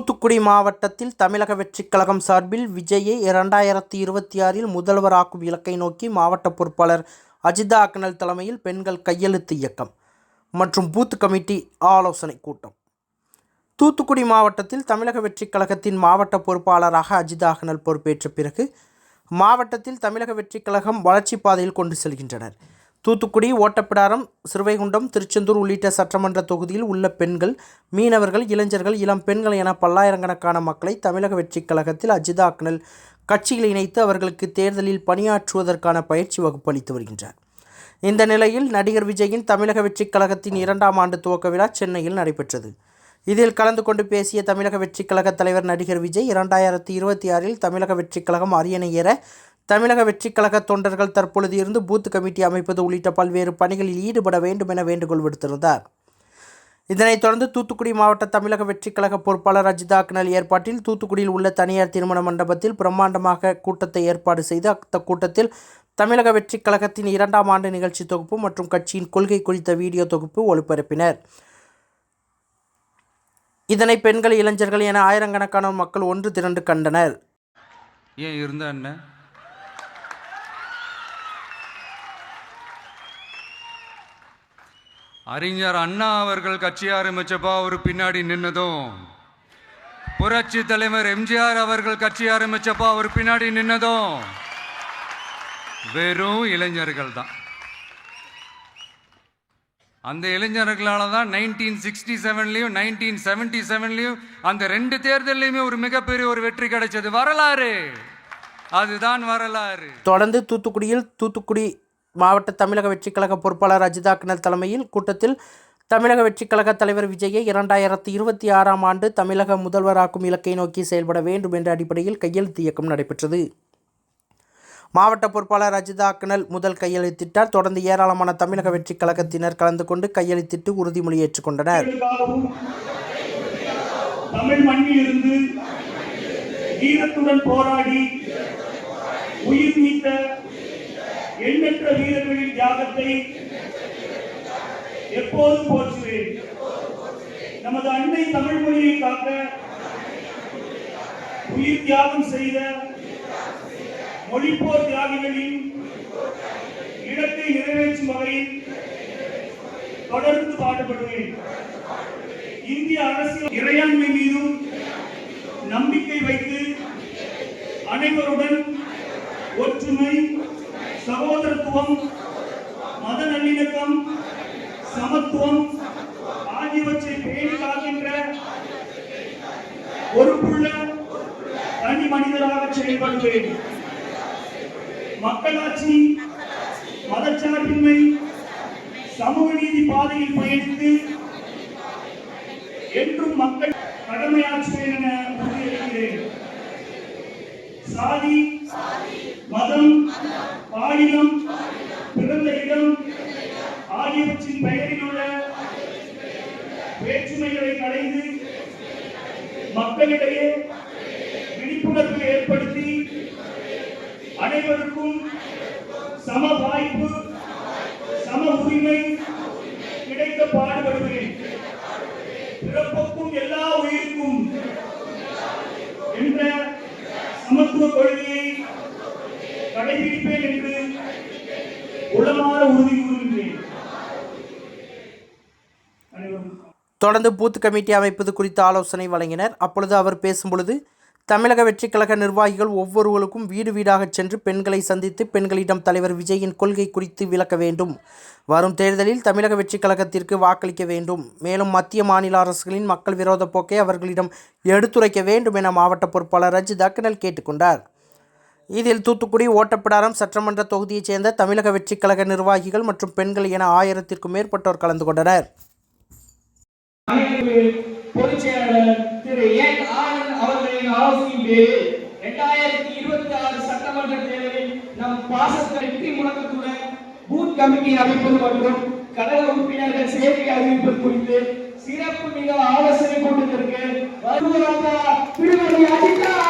தூத்துக்குடி மாவட்டத்தில் தமிழக வெற்றிக் கழகம் சார்பில் விஜயை இரண்டாயிரத்தி இருபத்தி ஆறில் முதல்வராக்கும் இலக்கை நோக்கி மாவட்ட பொறுப்பாளர் அஜிதா அக்னல் தலைமையில் பெண்கள் கையெழுத்து இயக்கம் மற்றும் பூத் கமிட்டி ஆலோசனை கூட்டம். தூத்துக்குடி மாவட்டத்தில் தமிழக வெற்றிக் கழகத்தின் மாவட்ட பொறுப்பாளராக அஜிதா அக்னல் பொறுப்பேற்ற பிறகு மாவட்டத்தில் தமிழக வெற்றிக் கழகம் வளர்ச்சிப் பாதையில் கொண்டு செல்கின்றனர். தூத்துக்குடி ஓட்டப்பிடாரம் சிறுவைகுண்டம் திருச்செந்தூர் உள்ளிட்ட சட்டமன்ற தொகுதியில் உள்ள பெண்கள் மீனவர்கள் இளைஞர்கள் இளம் பெண்கள் என பல்லாயிரக்கணக்கான மக்களை தமிழக வெற்றிக் கழகத்தில் அஜிதா அக்னல் கட்சியில் இணைத்து அவர்களுக்கு தேர்தலில் பணியாற்றுவதற்கான பயிற்சி வகுப்பு அளித்து வருகின்றார். இந்த நிலையில் நடிகர் விஜயின் தமிழக வெற்றிக் கழகத்தின் இரண்டாம் ஆண்டு துவக்க விழா சென்னையில் நடைபெற்றது. இதில் கலந்து கொண்டு பேசிய தமிழக வெற்றிக் கழக தலைவர் நடிகர் விஜய் இரண்டாயிரத்தி இருபத்தி ஆறில் தமிழக வெற்றிக் கழகம் அரியணை ஏற தமிழக வெற்றிக் கழக தொண்டர்கள் தற்பொழுது இருந்து பூத் கமிட்டி அமைப்பது உள்ளிட்ட பல்வேறு பணிகளில் ஈடுபட வேண்டும் என வேண்டுகோள் விடுத்திருந்தார். இதனைத் தொடர்ந்து தூத்துக்குடி மாவட்ட தமிழக வெற்றிக் கழக பொறுப்பாளர் அஜிதா அக்னல் ஏற்பாட்டில் தூத்துக்குடியில் உள்ள தனியார் திருமண மண்டபத்தில் பிரம்மாண்டமாக கூட்டத்தை ஏற்பாடு செய்து அந்த கூட்டத்தில் தமிழக வெற்றிக் கழகத்தின் இரண்டாம் ஆண்டு நிகழ்ச்சி தொகுப்பு மற்றும் கட்சியின் கொள்கை குறித்த வீடியோ தொகுப்பு ஒளிபரப்பினர். இதனை பெண்கள் இளைஞர்கள் என ஆயிரக்கணக்கான மக்கள் ஒன்று திரண்டு கண்டனர். ஏன் இருந்தா என்ன அறிஞர் அண்ணா அவர்கள் கட்சி ஆரம்பிச்சப்போ அவர் பின்னாடி நின்னதும் புரட்சி தலைவர் எம்ஜிஆர் அவர்கள் கட்சி ஆரம்பிச்சப்போ அவர் பின்னாடி நின்னதும் வெறும் இளைஞர்கள் தான். அந்த இளைஞர்களால தான் நைன்டீன் சிக்ஸ்டி செவன்லையும் நைன்டீன் செவன்டி செவன்லையும் அந்த ரெண்டு தேர்தல்லையுமே ஒரு மிகப்பெரிய ஒரு வெற்றி கிடைச்சது. வரலாறு. அதுதான் வரலாறு. தொடர்ந்து தூத்துக்குடியில் தூத்துக்குடி மாவட்ட தமிழக வெற்றிக் கழக பொறுப்பாளர் அஜிதா கிணல் தலைமையில் கூட்டத்தில் தமிழக வெற்றிக் கழக தலைவர் விஜயை இரண்டாயிரத்தி இருபத்தி ஆறாம் ஆண்டு தமிழக முதல்வராக்கும் இலக்கை நோக்கி செயல்பட வேண்டும் என்ற அடிப்படையில் கையெழுத்து இயக்கம் நடைபெற்றது. மாவட்ட பொறுப்பாளர் அஜிதா அக்னல் முதல் கையெழுத்திட்டார். தொடர்ந்து ஏராளமான தமிழக வெற்றிக் கழகத்தினர் கலந்து கொண்டு கையெழுத்திட்டு உறுதிமொழி ஏற்றுக்கொண்டனர் தமிழ் மண்ணிலிருந்து வீரத்துடன் போராடி உயிர் நீத்த எண்ணற்ற வீரர்களின் தியாகத்தை எப்போதும் போற்றுவேன். நமது அன்னை தமிழ் மொழியை காக்க உயிர் தியாகம் செய்த மொழிப்போர் தியாகிகளின் இடத்தை நிறைவேற்றும் வகையில் தொடர்ந்து பாடுபடுவேன். இந்திய அரசியல் இறையாண்மை மீதும் நம்பிக்கை வைத்து அனைவருடன் ஒற்றுமை சகோதரத்துவம் மத நல்லிணக்கம் சமத்துவம் ஆகியவற்றை பேணி காக்கின்ற பொறுப்புள்ள தனி மனிதராக செயல்படுவேன். மக்களாட்சி மதச்சார்பின்மை சமூக நீதி பாதையில் பயணித்து என்றும் மக்கள் கடமையாற்றுவேன் என உறுதியளிக்கிறேன். சாதி மதம் விழிப்புணர்வு ஏற்படுத்தி அனைவருக்கும் சம வாய்ப்பு சம உரிமை கிடைக்க பாடுபடுவேன் பிறப்புக்கும் எல்லா உயிருக்கும் என்ற சமத்துவ கொள்கையை கடைபிடிப்பேன் என்று உளமான உறுதி கூறுகின்றேன் அனைவருக்கும் தொடர்ந்து பூத் கமிட்டி அமைப்பது குறித்த ஆலோசனை வழங்கினர். அப்பொழுது அவர் பேசும்பொழுது தமிழக வெற்றிக் கழக நிர்வாகிகள் ஒவ்வொருவருக்கும் வீடு வீடாக சென்று பெண்களை சந்தித்து பெண்களிடம் தலைவர் விஜயின் கொள்கை குறித்து விளக்க வேண்டும். வரும் தேர்தலில் தமிழக வெற்றிக் கழகத்திற்கு வாக்களிக்க வேண்டும். மேலும் மத்திய மாநில அரசுகளின் மக்கள் விரோத போக்கை அவர்களிடம் எடுத்துரைக்க வேண்டும் என மாவட்ட பொறுப்பாளர் ரஜித் தக்கனல் கேட்டுக்கொண்டார் இதில் தூத்துக்குடி ஓட்டப்பிடாரம் சட்டமன்ற தொகுதியைச் சேர்ந்த தமிழக வெற்றிக் கழக நிர்வாகிகள் மற்றும் பெண்கள் என ஆயிரத்திற்கும் மேற்பட்டோர் கலந்து கொண்டனர். பொதுச் செயலாளர் திரு ஆனந்த் அவர்களின் ஆலோசனையின் பேரில் இரண்டாயிரத்தி இருபத்தி ஆறு சட்டமன்ற தேர்தலில் நம் பாசத்தை வெற்றி முழக்கத்துடன் பூத் கமிட்டி அமைப்பது மற்றும் உறுப்பினர்கள் சேர்க்கை அறிவிப்பது குறித்து சிறப்பு மிக ஆலோசனை கூட்டத்திற்கு வருவதாக திருமதி அஜிதா.